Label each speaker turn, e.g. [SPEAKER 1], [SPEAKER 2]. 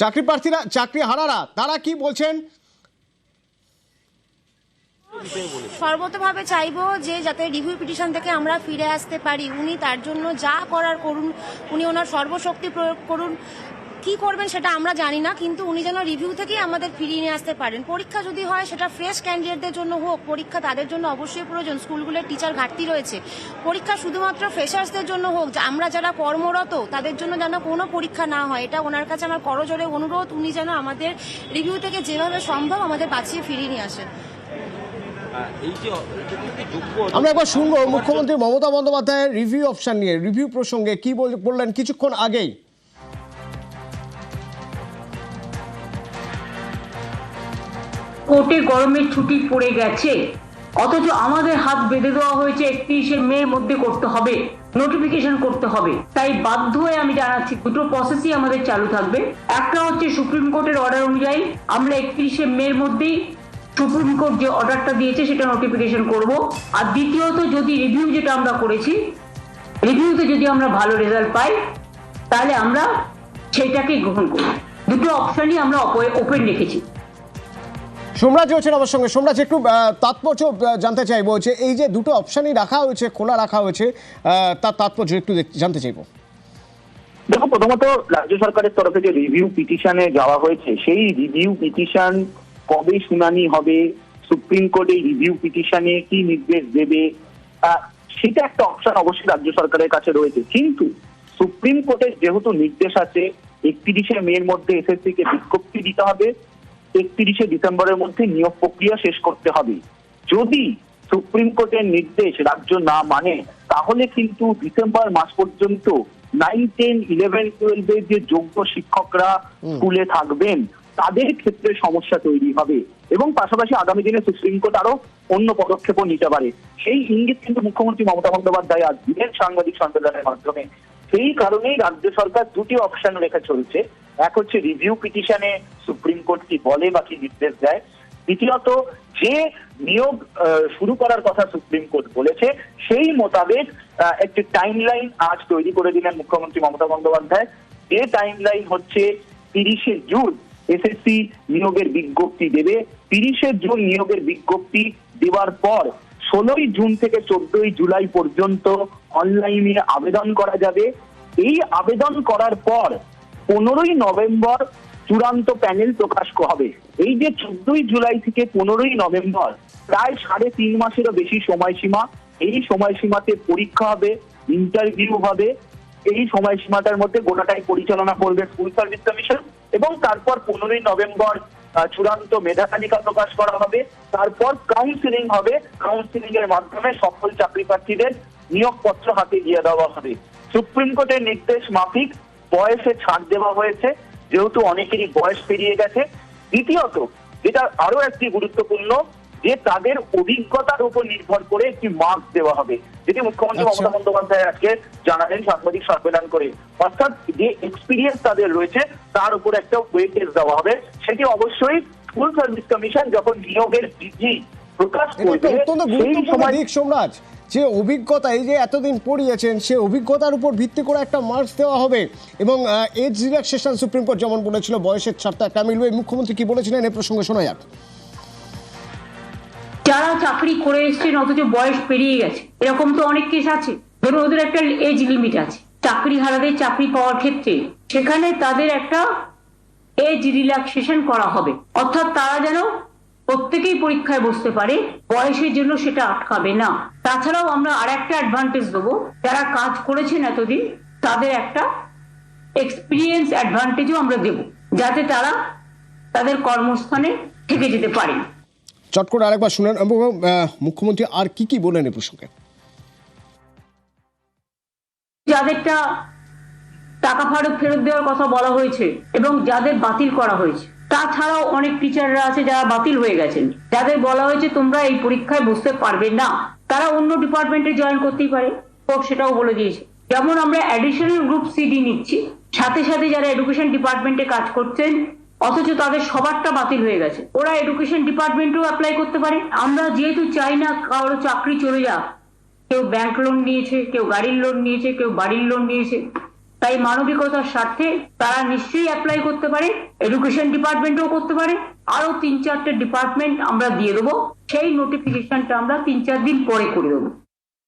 [SPEAKER 1] চাকরি প্রার্থীরা, চাকরি হারারা, তারা কি বলছেন?
[SPEAKER 2] সর্বতভাবে চাইব যে যাতে রিভিউ পিটিশন থেকে আমরা ফিরে আসতে পারি। উনি তার জন্য যা করার করুন, উনি ওনার সর্বশক্তি প্রয়োগ করুন। কি করবেন সেটা আমরা জানি না কিন্তু উনি যেন রিভিউ থেকেই আমাদের ফিরিয়ে নিয়ে আসতে পারেন। পরীক্ষা যদি হয় সেটা ফ্রেশ ক্যান্ডিডেটদের জন্য হোক পরীক্ষা তাদের জন্য অবশ্যই প্রয়োজন। স্কুলগুলোর টিচার ঘাটতি রয়েছে। পরীক্ষা শুধুমাত্র ফ্রেশার্সদের জন্য হোক আমরা যারা কর্মরত তাদের জন্য যেন কোনো পরীক্ষা না হয় এটা ওনার কাছে আমার করজোরে অনুরোধ। উনি যেন আমাদের রিভিউ থেকে যেভাবে সম্ভব আমাদের বাঁচিয়ে ফিরিয়ে নিয়ে আসেন।
[SPEAKER 1] আমরা একবার শুনব মুখ্যমন্ত্রী মমতা বন্দ্যোপাধ্যায়ের রিভিউ অপশন নিয়ে। রিভিউ প্রসঙ্গে কি বললেন কিছুক্ষণ আগেই?
[SPEAKER 3] কোর্টে গরমের ছুটি পড়ে গেছে। অথচ আমাদের হাত বেঁধে দেওয়া হয়েছে একত্রিশে মে মধ্যে করতে হবে নোটিফিকেশন করতে হবে। তাই বাধ্য হয়ে আমি জানাচ্ছি, দুটো প্রসেসই আমাদের চালু থাকবে। একটা হচ্ছে সুপ্রিম কোর্টের অর্ডার অনুযায়ী আমরা একত্রিশে মের মধ্যেই সুপ্রিম কোর্ট যে অর্ডারটা দিয়েছে সেটা নোটিফিকেশন করব। আর দ্বিতীয়ত যদি রিভিউ যেটা আমরা করেছি রিভিউতে যদি আমরা ভালো রেজাল্ট পাই, তাহলে আমরা সেটাকে গ্রহণ করব। দুটো অপশনই আমরা ওপেন রেখেছি।
[SPEAKER 1] সোমরাজ রয়েছেন আমার সঙ্গে। সোমরাজ, একটু তাৎপর্য জানতে চাইব যে এই যে দুটো অপশনই রাখা হয়েছে, খোলা রাখা হয়েছে তার তাৎপর্য একটু জানতে চাইব।
[SPEAKER 4] দেখো, প্রথমত রাজ্য সরকারের তরফে যে রিভিউ পিটিশনে যাওয়া হয়েছে। সেই রিভিউ পিটিশন কবে শুনানি হবে, সুপ্রিম কোর্ট এই রিভিউ পিটিশনে কি নির্দেশ দেবে সেটা একটা অপশন অবশ্যই রাজ্য সরকারের কাছে রয়েছে। কিন্তু সুপ্রিম কোর্টের যেহেতু নির্দেশ আছে, একত্রিশে মের মধ্যে এসএসসি কে বিজ্ঞপ্তি দিতে হবে। একত্রিশে ডিসেম্বরের মধ্যে নিয়োগ প্রক্রিয়া শেষ করতে হবে। যদি সুপ্রিম কোর্টের নির্দেশ রাজ্য না মানে তাহলে কিন্তু ডিসেম্বর মাস পর্যন্ত নাইন টেন ইলেভেন টুয়েলভের যে যোগ্য শিক্ষকরা স্কুলে থাকবেন তাদের ক্ষেত্রে সমস্যা তৈরি হবে। এবং পাশাপাশি আগামী দিনে সুপ্রিম কোর্ট আরও অন্য পদক্ষেপও নিতে পারে। সেই ইঙ্গিত কিন্তু মুখ্যমন্ত্রী মমতা বন্দ্যোপাধ্যায় আজ দিলেন সাংবাদিক সম্মেলনের মাধ্যমে। সেই কারণেই রাজ্য সরকার দুটি অপশন রেখে চলছে। এক হচ্ছে রিভিউ পিটিশনে সুপ্রিম কোর্ট কি বলে বা কি নির্দেশ দেয়। দ্বিতীয়ত, যে নিয়োগ শুরু করার কথা সুপ্রিম কোর্ট বলেছে, সেই মোতাবেক একটি টাইম লাইন আজ তৈরি করে দিলেন মুখ্যমন্ত্রী মমতা বন্দ্যোপাধ্যায়। যে টাইম লাইন হচ্ছে তিরিশে জুন এসএসসি নিয়োগের বিজ্ঞপ্তি দেবে। তিরিশে জুন নিয়োগের বিজ্ঞপ্তি দেওয়ার পর ষোলোই জুন থেকে চোদ্দই জুলাই পর্যন্ত অনলাইনে আবেদন করা যাবে। এই আবেদন করার পর পনেরোই নভেম্বর চূড়ান্ত প্যানেল প্রকাশ হবে। এই যে চোদ্দই জুলাই থেকে পনেরোই নভেম্বর, প্রায় সাড়ে তিন মাসেরও বেশি সময়সীমা। এই সময়সীমাতে পরীক্ষা হবে ইন্টারভিউ হবে। এই সময়সীমাটার মধ্যে গোটাটাই পরিচালনা করবে স্কুল সার্ভিস কমিশন এবং তারপর পনেরোই নভেম্বর চূড়ান্ত মেধা তালিকা প্রকাশ করা হবে। তারপর কাউন্সিলিং হবে। কাউন্সিলিং এর মাধ্যমে সফল চাকরি প্রার্থীদের নিয়োগপত্র হাতে দিয়ে দেওয়া হবে। সুপ্রিম কোর্টের নির্দেশ মাফিক। বয়সে ছাড় দেওয়া হয়েছে যেহেতু অনেকেরই বয়স পেরিয়ে গেছে। দ্বিতীয়ত যেটা আরও একটি গুরুত্বপূর্ণ যে তাদের অভিজ্ঞতার উপর নির্ভর করে একটি মার্ক দেওয়া হবে। যেটি মুখ্যমন্ত্রী
[SPEAKER 1] আচ্ছা।
[SPEAKER 4] মমতা বন্দ্যোপাধ্যায় আজকে জানালেন সাংবাদিক সম্মেলন করে। অর্থাৎ যে এক্সপিরিয়েন্স তাদের রয়েছে তার উপর একটা ওয়েটেজ দেওয়া হবে। সেটি অবশ্যই স্কুল সার্ভিস কমিশন যখন নিয়োগের বিধি প্রকাশ করবে সেই সময়
[SPEAKER 1] দিক সোমরাজ যে অভিজ্ঞতা, এই যে এতদিন পড়িয়েছেন, সে অভিজ্ঞতার উপর ভিত্তি করে একটা মার্কস দেওয়া হবে এবং এজ রিল্যাক্সেশন সুপ্রিম কোর্ট যেমন বলেছিল, বয়সের ছাড়টা মিলবে। মুখ্যমন্ত্রী কি বলেছিলেন এ প্রসঙ্গে শোনা যাক।
[SPEAKER 3] যারা চাকরি করে এসছেন, অথচ বয়স পেরিয়ে গেছে, এরকম তো অনেক কেস আছে। ধরুন ওদের একটা এজ লিমিট আছে চাকরি হারাদের চাকরি পাওয়ার ক্ষেত্রে। সেখানে তাদের একটা এজ রিল্যাক্সেশন করা হবে। অর্থাৎ তারা যেন প্রত্যেকেই পরীক্ষায় বসতে পারে বয়সের জন্য সেটা আটকাবে না। তাছাড়াও আমরা আর একটা অ্যাডভান্টেজ দেবো যারা কাজ করেছেন এতদিন তাদের একটা এক্সপিরিয়েন্স অ্যাডভান্টেজও আমরা দেব যাতে তারা তাদের কর্মস্থানে থেকে যেতে পারে।
[SPEAKER 1] চট করে আরেকবার শুনেন মুখ্যমন্ত্রী আর কি কি বলেন এ প্রসঙ্গে?
[SPEAKER 3] যাদেরটা টাকা ফেরত ফেরত দেওয়ার কথা বলা হয়েছে এবং যাদের বাতিল করা হয়েছে। তাছাড়াও অনেক টিচাররা আছে যারা বাতিল হয়ে গেছেন, যাদের বলা হয়েছে তোমরা এই পরীক্ষায় বসতে পারবে না। তারা অন্য ডিপার্টমেন্টে জয়েন করতেই পারে সেটাও বলে দিয়েছে। যেমন আমরা অ্যাডিশনাল গ্রুপ সিডি নিচ্ছি, সাথে সাথে যারা এডুকেশন ডিপার্টমেন্টে কাজ করছেন, অথচ তাদের সবারটা বাতিল হয়ে গেছে। ওরা এডুকেশন ডিপার্টমেন্টেও অ্যাপ্লাই করতে পারে। আমরা যেহেতু চাই না কারও চাকরি চলে যাক, কেউ ব্যাংক লোন নিয়েছে, কেউ গাড়ির লোন নিয়েছে, কেউ বাড়ির লোন নিয়েছে তাই মানবিকতার স্বার্থে তারা নিশ্চয়ই অ্যাপ্লাই করতে পারে এডুকেশন ডিপার্টমেন্টও করতে পারে। আরও তিন চারটে ডিপার্টমেন্ট আমরা দিয়ে দেবো। সেই নোটিফিকেশনটা আমরা তিন চার দিন পরে করে দেবো।